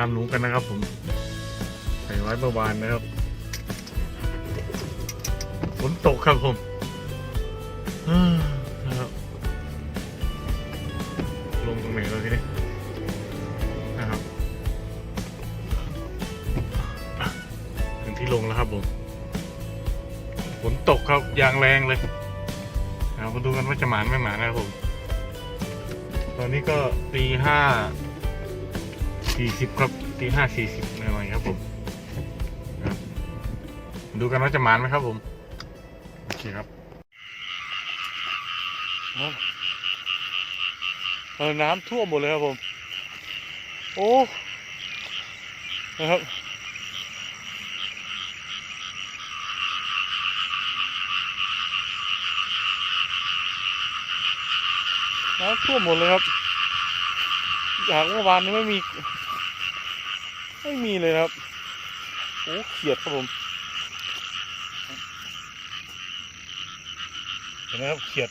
ามหนูกันนะครับผมใส่ไว้เมื่อวานนะครับฝนตกครับผมนะครับลงตรงไหนแล้วทีนี้นะครับถึงที่ลงแล้วครับผมฝนตกครับยางแรงเลยนะครับมาดูกันว่าจะหมานไม่หมานนะครับผม ตอนนี้ก็ตีห้า สี่สิบครับตีห้าสี่สิบหน่อยๆครับผมดูกันว่าจะมานไหมครับผมโอเคครับครับเออน้ำท่วมหมดเลยครับผม โอ้นะครับน้ำท่วมหมดเลยครับจากเมื่อวานนี้ไม่มี ไม่มีเลยครับ โอ้เขียดครับผม เห็นไหมครับเขียด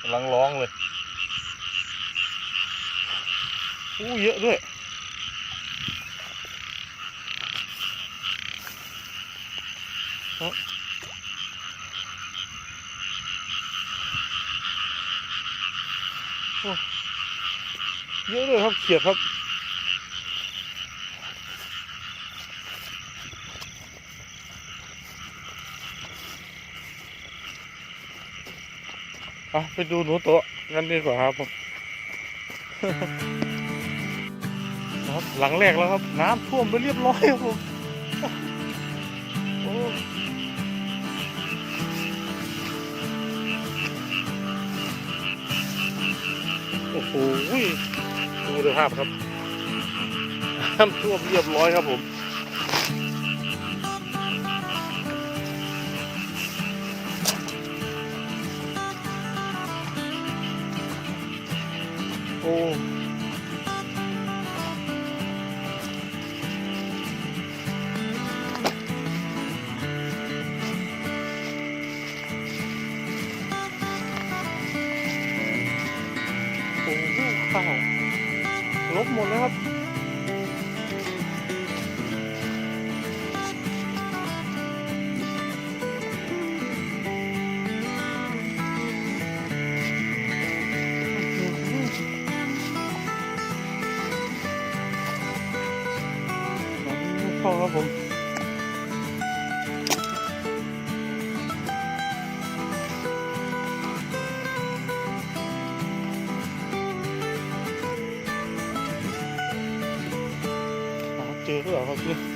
กำลังร้องเลยโอ้เยอะด้วยเยอะเลยครับเขียดครับ อะไปดูหนูโตะกันดีกว่าครับผมครับหลังแรกแล้วครับ น้ำท่วมไปเรียบร้อยครับผมโอ้โอ้โหดูสภาพครับน้ำท่วมเรียบร้อยครับผม โอ้ข้าวลบหมดแล้วครับ เข้าครับผมเจอหรือเปล่าครับเนี่ย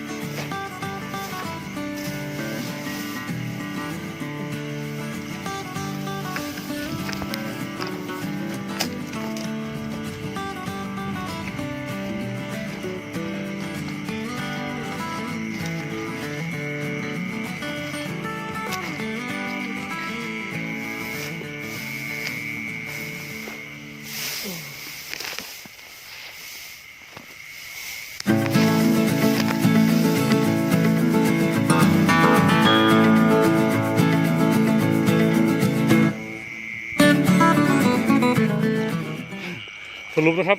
รุปนะครับ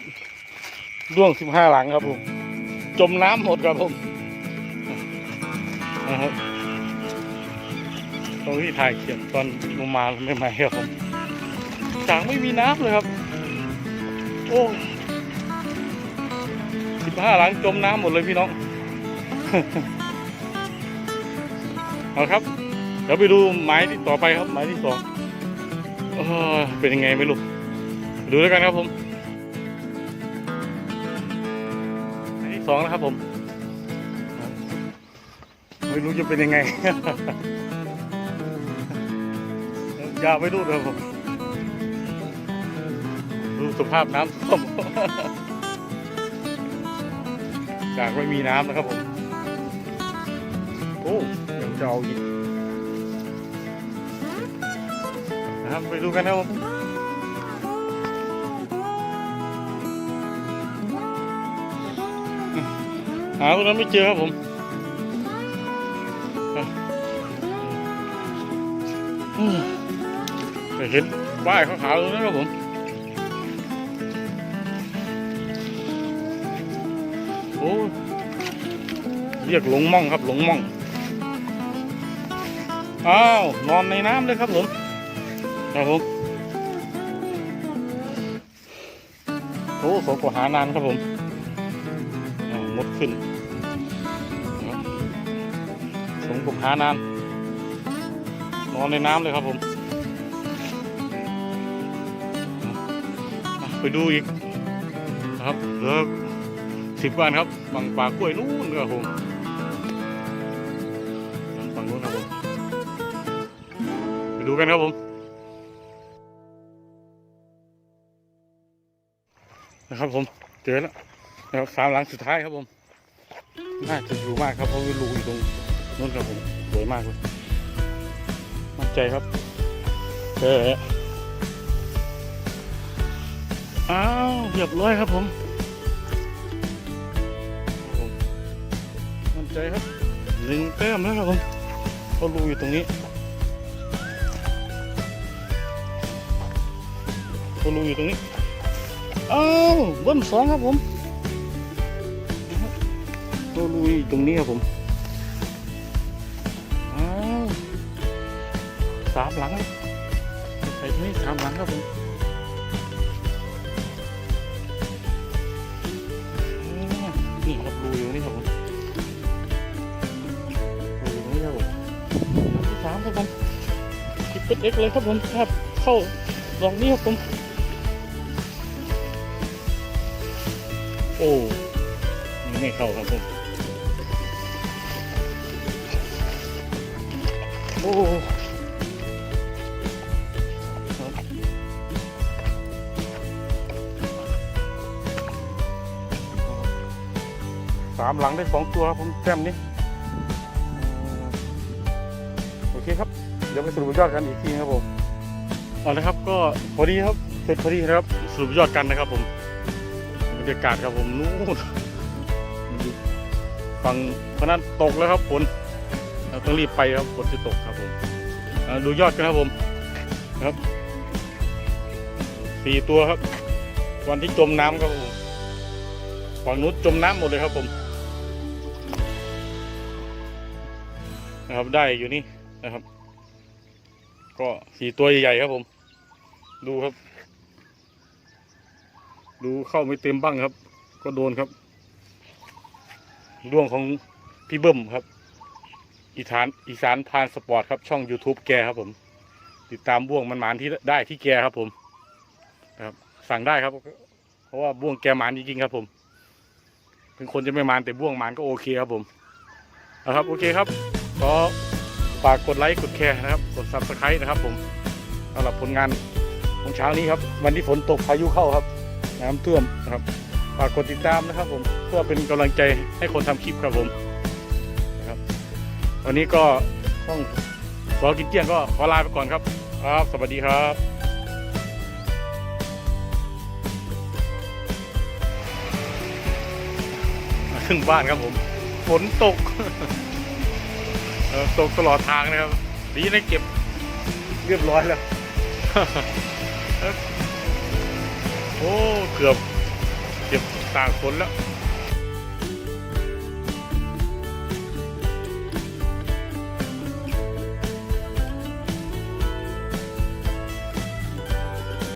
ร่วงสิบห้าหลังครับผม จมน้ำหมดครับผมนะครับตรงที่ถ่ายเขียนตอนลงมาไม่ไหมครับผมจากไม่มีน้ำเลยครับ โอ้สิบห้าหลังจมน้ำหมดเลยพี่น้องเอาครับ เดี๋ยวไปดูหมายที่ต่อไปครับหมายที่สองเออเป็นยังไงไม่รู้ดูแล้วกันครับผม สองนะครับผม ไม่รู้จะเป็นยังไง อย่าไปดูเลยครับผม ดูสภาพน้ำท่วมจากไม่มีน้ำนะครับผม โอ้ยังจะเอาอีกนะครับไปดูกันนะครับผม หาตรงนั้นไม่เจอครับผมอืมแต่เห็นป้ายขาวๆตรงนั้นครับผมโอ้เรียกหลงม่องครับหลงม่องอ้าวนอนในน้ำเลยครับผมครับผมโอ้เขาก็หานานครับผมอ้าว มดขึ้นนะครับผมหานาน นอนในน้ำเลยครับผม ไปดูอีกนะครับเหลือสิบวันครับฝั่งป่ากล้วยนู่นครับผมฝั่งนู้นครับผม ไปดูกันครับผมนะครับผม เจอแล้ว นะครับสามหลังสุดท้ายครับผม น่าจะอยู่มากครับเพราะว่ารูอยู่ตรงนู้นครับผมสวยมากเลยมั่นใจครับเจออ้าวเรียบร้อยครับผมมั่นใจครับหนึ่งแต้มแล้วครับผมเพราะรูอยู่ตรงนี้ตัวรูอยู่ตรงนี้อ้าวเบิ้ลสองครับผม ตัวรูยตรงนี้ครับผมสามหลังใส่ตรงนี้สามหลังครับผมนี่ครับรูอยู่นี่ครับผมรูอยู่นี้ครับผมหลังที่สามครับผมคิดเป็นเอ็กเลยครับผมครับเข้าดอกนี้ครับผมโอ้ยไม่เข้าครับผม สามหลังได้สองตัวครับผมแต้มนี้โอเคครับ เดี๋ยวไปสรุปยอดกันอีกทีครับผมเอาละครับก็พอดีครับ เสร็จพอดีครับ สรุปยอดกันนะครับผมบรรยากาศครับผมนู่นฝั่งพนันตกแล้วครับฝน เราต้องรีบไปครับฝนจะตกครับผมดูยอดกันครับผมครับสี่ตัวครับ วันที่จมน้ำครับผมฝั่งนู้นจมน้ำหมดเลยครับผมนะครับได้อยู่นี่นะครับ ก็สี่ตัวใหญ่ๆครับผม ดูครับ ดูเข้าไม่เต็มบ้างครับ ก็โดนครับร่วงของพี่เบิ้มครับ อีสานอีสานพานสปอร์ตครับช่อง YouTube แกครับผม ติดตามบ่วงมันหมานที่ได้ที่แกครับผมนะครับสั่งได้ครับ เพราะว่าบ่วงแกหมานจริงๆครับผมเป็นคนจะไม่หมานแต่บ่วงหมานก็โอเคครับผมเอาครับโอเคครับก็ฝากกดไลค์กดแชร์นะครับ กด subscribe นะครับ ผมสำหรับผลงานของเช้านี้ครับ วันที่ฝนตกพายุเข้าครับ น้ำท่วมนะครับฝากกดติดตามนะครับ ผมเพื่อเป็นกำลังใจให้คนทำคลิปครับผม วันนี้ก็ต้องรอกินเที่ยงก็ขอลาไปก่อนครับ ครับ สวัสดีครับมาถึงบ้านครับผม ฝนตกตกตลอดทางนะครับดีนะเก็บเรียบร้อยแล้ว โอ้ เกือบเก็บต่ากฝนแล้ว